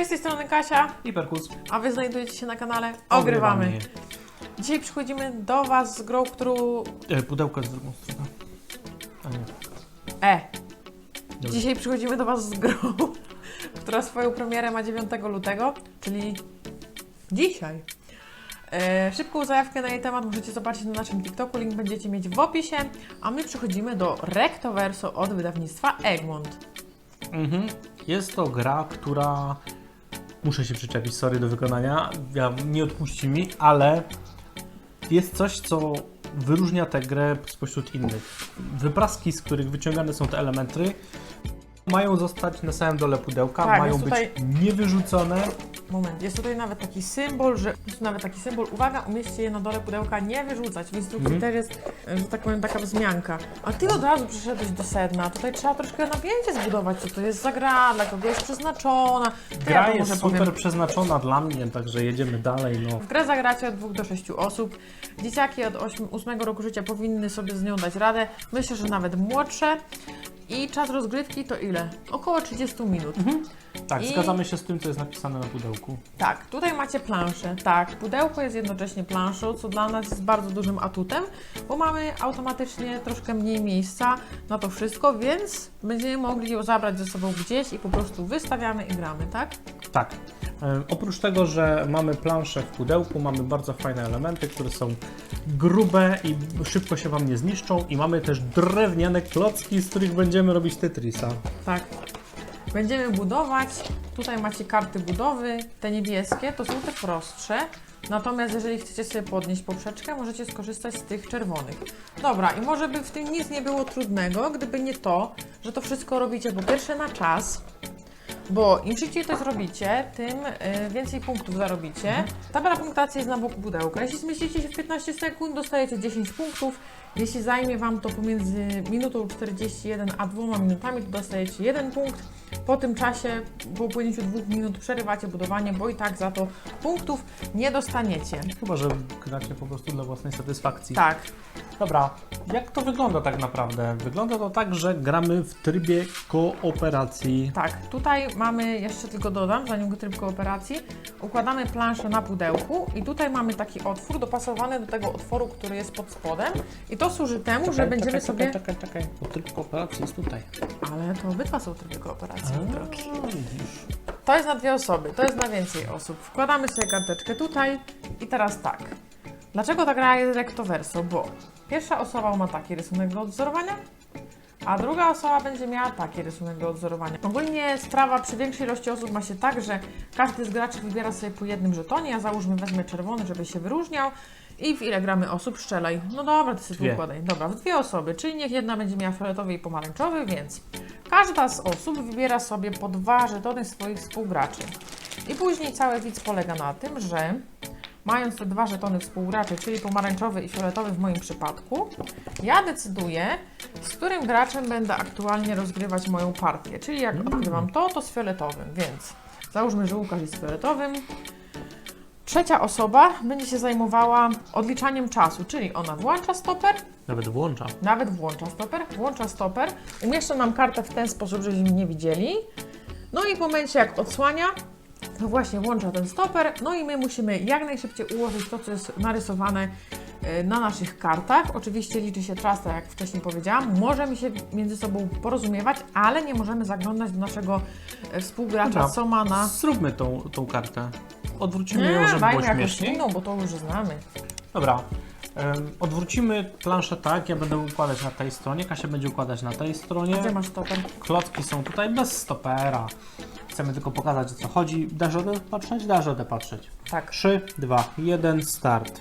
Cześć, z tej strony Kasia, I perkus. a Wy znajdujecie się na kanale Ogrywamy. Dzisiaj przychodzimy do Was z grą, którą... E, pudełko z drugą stroną. A nie. E! Dobra. Dzisiaj przychodzimy do Was z grą, która swoją premierę ma 9 lutego, czyli dzisiaj. E, szybką zajawkę na jej temat możecie zobaczyć na naszym TikToku, link będziecie mieć w opisie, a my przechodzimy do Rectoverso od wydawnictwa Egmont. Mhm. Jest to gra, która. Muszę się przyczepić, sorry do wykonania. Ja, nie odpuści mi, ale jest coś, co wyróżnia tę grę spośród innych. Wypraski, z których wyciągane są te elementy, mają zostać na samym dole pudełka, Tak, mają być tutaj- niewyrzucone. Moment, jest tutaj nawet taki symbol, że jest tu nawet taki symbol, uwaga, umieśćcie je na dole pudełka, nie wyrzucać. W instrukcji Mhm. też jest, że tak powiem, taka wzmianka. A ty od razu przyszedłeś do sedna. Tutaj trzeba troszkę napięcie zbudować, co to jest za gra, dla kogo jest przeznaczona. To ja Gra to jest może super powiem. przeznaczona dla mnie, także jedziemy dalej. No. W grę zagracie od 2 do 6 osób. Dzieciaki od 8, 8 roku życia powinny sobie z nią dać radę. Myślę, że nawet młodsze. I czas rozgrywki to ile? Około 30 minut. Tak, I- zgadzamy się z tym, co jest napisane na pudełku. Tak, tutaj macie planszę. Tak, pudełko jest jednocześnie planszą, co dla nas jest bardzo dużym atutem, bo mamy automatycznie troszkę mniej miejsca na to wszystko, więc będziemy mogli ją zabrać ze sobą gdzieś i po prostu wystawiamy i gramy, tak? Tak. Oprócz tego, że mamy planszę w pudełku, mamy bardzo fajne elementy, które są grube i szybko się Wam nie zniszczą i mamy też drewniane klocki, z których będziemy robić Tetrisa. Tak. Będziemy budować. Tutaj macie karty budowy. Te niebieskie to są te prostsze. Natomiast jeżeli chcecie sobie podnieść poprzeczkę, możecie skorzystać z tych czerwonych. Dobra, i może by w tym nic nie było trudnego, gdyby nie to, że to wszystko robicie po pierwsze na czas, bo im szybciej to zrobicie, tym y, więcej punktów zarobicie. Tabela punktacji jest na boku pudełka. Jeśli zmieścicie się w 15 sekund, dostajecie 10 punktów. Jeśli zajmie Wam to pomiędzy minutą 41 a 2 minutami, to dostajecie 1 punkt. Po tym czasie, po upłynięciu 2 minut, przerywacie budowanie, bo i tak za to punktów nie dostaniecie. Chyba, że gracie po prostu dla własnej satysfakcji. Tak, Dobra, jak to wygląda tak naprawdę? Wygląda to tak, że gramy w trybie kooperacji. tak. Tutaj mamy, jeszcze tylko dodam, zanim tryb kooperacji, układamy planszę na pudełku i tutaj mamy taki otwór dopasowany do tego otworu, który jest pod spodem i to służy temu, że będziemy czekaj, sobie... Czekaj, czekaj, czekaj, bo tryb kooperacji jest tutaj. Ale to obydwa są tryby kooperacji. Mój drogi. Widzisz. To jest na dwie osoby, to jest na więcej osób. Wkładamy sobie karteczkę tutaj i teraz tak. Dlaczego ta gra jest recto verso? Bo pierwsza osoba ma taki rysunek do odzorowania, a druga osoba będzie miała taki rysunek do odzorowania. Ogólnie sprawa przy większej ilości osób ma się tak, że każdy z graczy wybiera sobie po jednym żetonie. Ja załóżmy wezmę czerwony, żeby się wyróżniał. I w ile gramy osób? Strzelaj. No dobra, ty sobie Dwie. układaj. Dobra, w dwie osoby, czyli niech jedna będzie miała fioletowy i pomarańczowy, więc każda z osób wybiera sobie po dwa żetony swoich współgraczy. I później cały widz polega na tym, że mając te dwa żetony współgraczy, czyli pomarańczowy i fioletowy w moim przypadku, ja decyduję, z którym graczem będę aktualnie rozgrywać moją partię. Czyli jak odgrywam to, to z fioletowym, więc załóżmy, że Łukasz jest fioletowym. Trzecia osoba będzie się zajmowała odliczaniem czasu, czyli ona włącza stoper, Nawet włącza. nawet włącza stoper, włącza stoper, umieszcza nam kartę w ten sposób, żebyśmy nie widzieli. No i w momencie jak odsłania, to właśnie włącza ten stoper, no i my musimy jak najszybciej ułożyć to, co jest narysowane e, na naszych kartach. Oczywiście liczy się czas, tak jak wcześniej powiedziałam. Możemy się między sobą porozumiewać, ale nie możemy zaglądać do naszego e, współgracza, Dobra. co ma na... Zróbmy tą, tą kartę. Odwrócimy ją, Nie, żeby było jakąś śmieszniej. inną, bo to już znamy. Dobra. em, odwrócimy planszę tak, ja będę układać na tej stronie, Kasia będzie układać na tej stronie. Gdzie masz stoper? Klocki są tutaj bez stopera. Chcemy tylko pokazać o co chodzi. Dasz radę patrzeć? Dasz radę patrzeć. Tak. 3, 2, 1, start.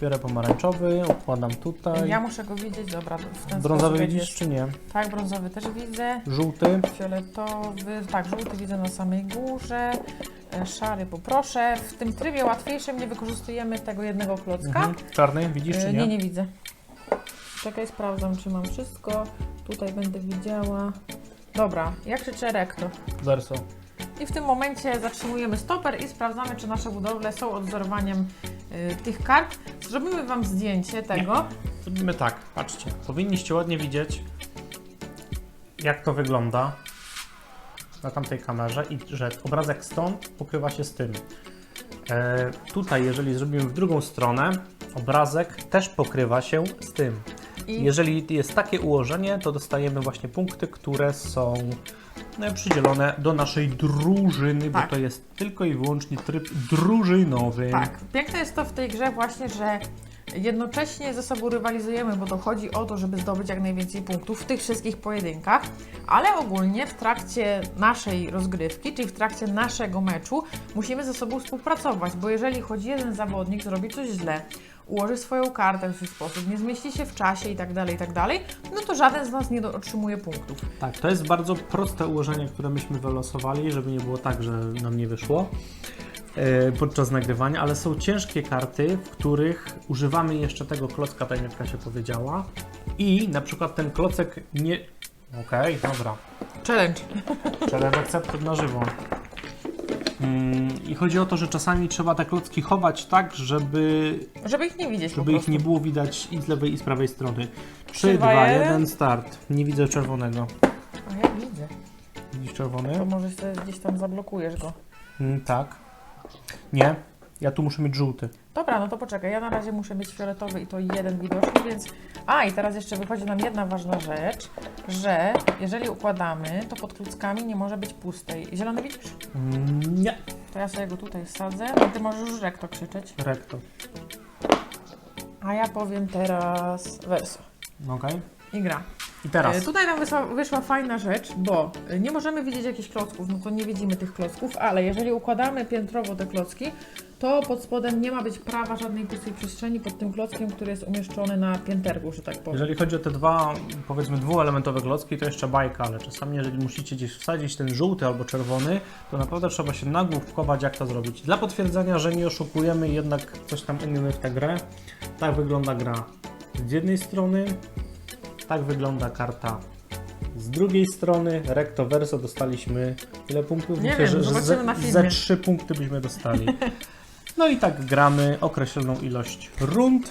Biorę pomarańczowy, układam tutaj. Ja muszę go widzieć, dobra, w ten Brązowy sposób widzisz czy nie? Tak, brązowy też widzę. Żółty. Fioletowy, tak, żółty widzę na samej górze. E, Szary poproszę. W tym trybie łatwiejszym nie wykorzystujemy tego jednego klocka. Mhm. Czarny widzisz E, czy nie, nie? nie widzę. Czekaj, sprawdzam, czy mam wszystko. Tutaj będę widziała. Dobra, jak krzyczę rekto. Verso. I w tym momencie zatrzymujemy stoper i sprawdzamy, czy nasze budowle są odzorowaniem y, tych kart. Zrobimy Wam zdjęcie tego. Zrobimy tak, patrzcie. Powinniście ładnie widzieć, jak to wygląda. Na tamtej kamerze i że obrazek stąd pokrywa się z tym. E, tutaj, jeżeli zrobimy w drugą stronę, obrazek też pokrywa się z tym. I Jeżeli jest takie ułożenie, to dostajemy właśnie punkty, które są e, przydzielone do naszej drużyny, Tak. bo to jest tylko i wyłącznie tryb drużynowy. tak, piękne jest to w tej grze właśnie, że jednocześnie ze sobą rywalizujemy, bo to chodzi o to, żeby zdobyć jak najwięcej punktów w tych wszystkich pojedynkach, ale ogólnie w trakcie naszej rozgrywki, czyli w trakcie naszego meczu, musimy ze sobą współpracować, bo jeżeli choć jeden zawodnik zrobi coś źle, ułoży swoją kartę w swój sposób, nie zmieści się w czasie i tak dalej, i tak no to żaden z nas nie otrzymuje punktów. Tak, to jest bardzo proste ułożenie, które myśmy wylosowali, żeby nie było tak, że nam nie wyszło podczas nagrywania, ale są ciężkie karty, w których używamy jeszcze tego klocka, tak jak Kasia powiedziała i na przykład ten klocek nie... Okej, dobra. Challenge. Challenge accepted na żywo. Mm, I chodzi o to, że czasami trzeba te klocki chować tak, żeby, Żeby ich nie widzieć po żeby ich prostu. nie było widać i z lewej i z prawej strony. 3, Trzy, 2, dwa, 1, jeden. start. Nie widzę czerwonego. A ja widzę. Widzisz To czerwony? może sobie gdzieś tam zablokujesz go. Mm, tak. Nie. Ja tu muszę mieć żółty. Dobra, no to poczekaj, ja na razie muszę mieć fioletowy i to jeden widoczny, więc... A, i teraz jeszcze wychodzi nam jedna ważna rzecz, że jeżeli układamy, to pod kluckami nie może być pustej. Zielony widzisz? Mm, nie. To ja sobie go tutaj wsadzę, a ty możesz już rekto krzyczeć. Rekto. A ja powiem teraz verso. Okej. I gra. I teraz. E, Tutaj nam wyszła, wyszła fajna rzecz, bo e, nie możemy widzieć jakichś klocków, no to nie widzimy tych klocków, ale jeżeli układamy piętrowo te klocki, to pod spodem nie ma być prawa żadnej pustej przestrzeni pod tym klockiem, który jest umieszczony na pięterku, że tak powiem. Jeżeli chodzi o te dwa, powiedzmy dwuelementowe klocki, to jeszcze bajka, ale czasami jeżeli musicie gdzieś wsadzić ten żółty albo czerwony, to naprawdę trzeba się nagłówkować, jak to zrobić. Dla potwierdzenia, że nie oszukujemy, jednak coś tam umiemy w tę grę. Tak wygląda gra z jednej strony, tak wygląda karta z drugiej strony. Recto verso dostaliśmy ile punktów? Nie Myślę, wiem, że zobaczymy ze, na filmie. ze trzy punkty byśmy dostali. No i tak gramy określoną ilość rund.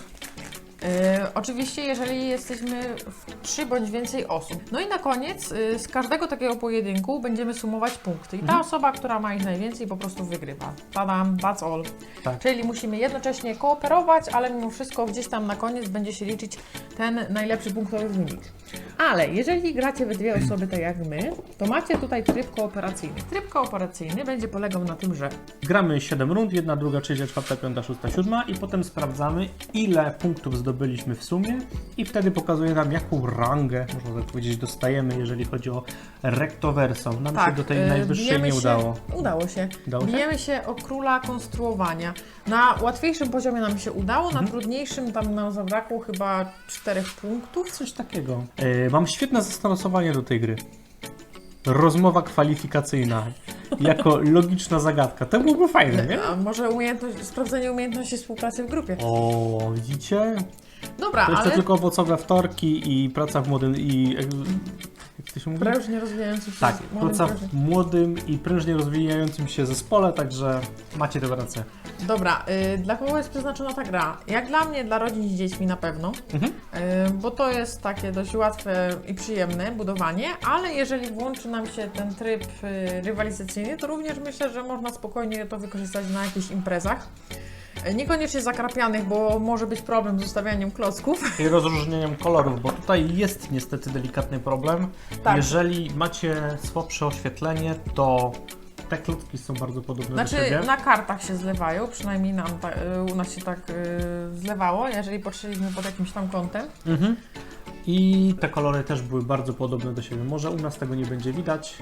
E, oczywiście, jeżeli jesteśmy w trzy bądź więcej osób. No i na koniec e, z każdego takiego pojedynku będziemy sumować punkty. I ta Mhm. osoba, która ma ich najwięcej, po prostu wygrywa. Tadam, that's all. Tak. Czyli musimy jednocześnie kooperować, ale mimo wszystko gdzieś tam na koniec będzie się liczyć ten najlepszy punktowy wynik. Ale jeżeli gracie we dwie osoby tak jak my, to macie tutaj tryb kooperacyjny. Tryb kooperacyjny będzie polegał na tym, że Gramy 7 rund, jedna, druga, trzecia, czwarta, piąta, szósta, siódma i potem sprawdzamy ile punktów zdobyliśmy w sumie i wtedy pokazuje nam jaką rangę, można tak powiedzieć, dostajemy, jeżeli chodzi o recto verso. Nam się do tej e, najwyższej nie się- udało. Udało się. Udało się? Bijemy się o króla konstruowania. Na łatwiejszym poziomie nam się udało, Mhm. na trudniejszym tam nam zabrakło chyba czterech punktów. Coś takiego. E, mam świetne zastosowanie do tej gry. Rozmowa kwalifikacyjna. Jako logiczna zagadka. To byłoby fajne, nie? A może umiejętność, sprawdzenie umiejętności współpracy w grupie. O, widzicie? Dobra, To jeszcze ale tylko owocowe wtorki i praca w młodym i... Jak to się mówi? prężnie rozwijający się Tak, młodym praca prężnie. w młodym i prężnie rozwijającym się zespole, także macie tę pracę. Dobra, y, dla kogo jest przeznaczona ta gra? Jak dla mnie, dla rodzin z dziećmi na pewno, Mhm. y, bo to jest takie dość łatwe i przyjemne budowanie, ale jeżeli włączy nam się ten tryb y, rywalizacyjny, to również myślę, że można spokojnie to wykorzystać na jakichś imprezach. Y, Niekoniecznie zakrapianych, bo może być problem z ustawianiem klocków. I rozróżnieniem kolorów, bo tutaj jest niestety delikatny problem. Tak. Jeżeli macie słabsze oświetlenie, to te klocki są bardzo podobne do Znaczy siebie. na kartach się zlewają, przynajmniej nam ta, y, u nas się tak y, zlewało, jeżeli patrzyliśmy pod jakimś tam kątem. Mhm. I te kolory też były bardzo podobne do siebie. Może u nas tego nie będzie widać,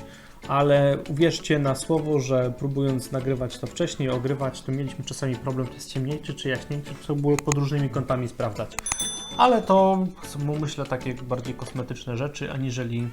ale uwierzcie na słowo, że próbując nagrywać to wcześniej, ogrywać, to mieliśmy czasami problem, czy jest ciemniejszy, czy jaśniejszy, trzeba było pod różnymi kątami sprawdzać. Ale to są, myślę, takie bardziej kosmetyczne rzeczy, aniżeli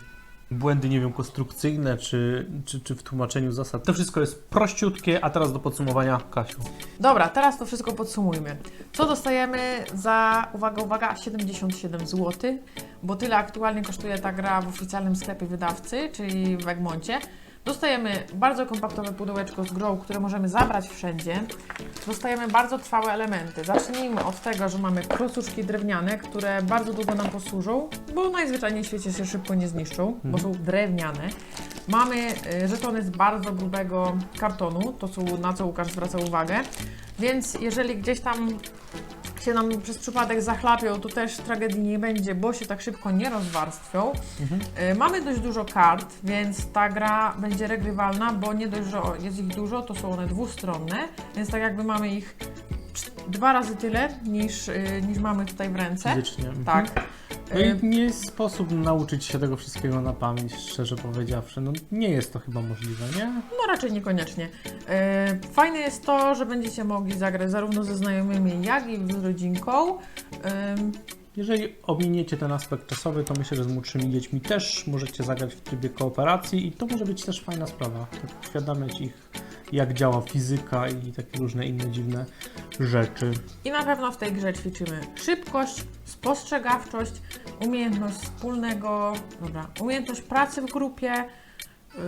błędy, nie wiem, konstrukcyjne, czy, czy, czy w tłumaczeniu zasad. To wszystko jest prościutkie, a teraz do podsumowania, Kasiu. Dobra, teraz to wszystko podsumujmy. Co dostajemy za, uwaga, uwaga, 77 zł, bo tyle aktualnie kosztuje ta gra w oficjalnym sklepie wydawcy, czyli w Egmoncie. Dostajemy bardzo kompaktowe pudełeczko z grą, które możemy zabrać wszędzie. Dostajemy bardzo trwałe elementy. Zacznijmy od tego, że mamy klocuszki drewniane, które bardzo długo nam posłużą, bo najzwyczajniej w świecie się szybko nie zniszczą, bo są drewniane. Mamy y, żetony z bardzo grubego kartonu, to są, na co Łukasz zwraca uwagę, więc jeżeli gdzieś tam się nam przez przypadek zachlapią, to też tragedii nie będzie, bo się tak szybko nie rozwarstwią. Y, Mamy dość dużo kart, więc ta gra będzie regrywalna, bo nie dość, że jest ich dużo, to są one dwustronne, więc tak jakby mamy ich dwa razy tyle niż, y, niż mamy tutaj w ręce. Fizycznie. Mhm. Tak. No i nie jest sposób nauczyć się tego wszystkiego na pamięć, szczerze powiedziawszy. No nie jest to chyba możliwe, nie? No raczej niekoniecznie. E, Fajne jest to, że będziecie mogli zagrać zarówno ze znajomymi, jak i z rodzinką. Ym, Jeżeli ominiecie ten aspekt czasowy, to myślę, że z młodszymi dziećmi też możecie zagrać w trybie kooperacji i to może być też fajna sprawa. Tak uświadamiać ich, jak działa fizyka i takie różne inne dziwne rzeczy. I na pewno w tej grze ćwiczymy szybkość, spostrzegawczość, umiejętność wspólnego, dobra, umiejętność pracy w grupie, yy,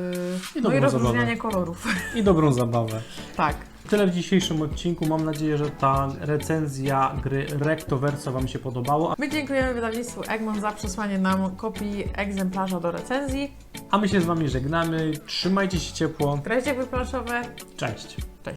I no i rozróżnianie zabawę. kolorów. I dobrą zabawę. tak. Tyle w dzisiejszym odcinku. Mam nadzieję, że ta recenzja gry Recto Verso Wam się podobała. My dziękujemy wydawnictwu Egmont za przesłanie nam kopii egzemplarza do recenzji. A my się z Wami żegnamy. Trzymajcie się ciepło. Grajcie planszowe. Cześć.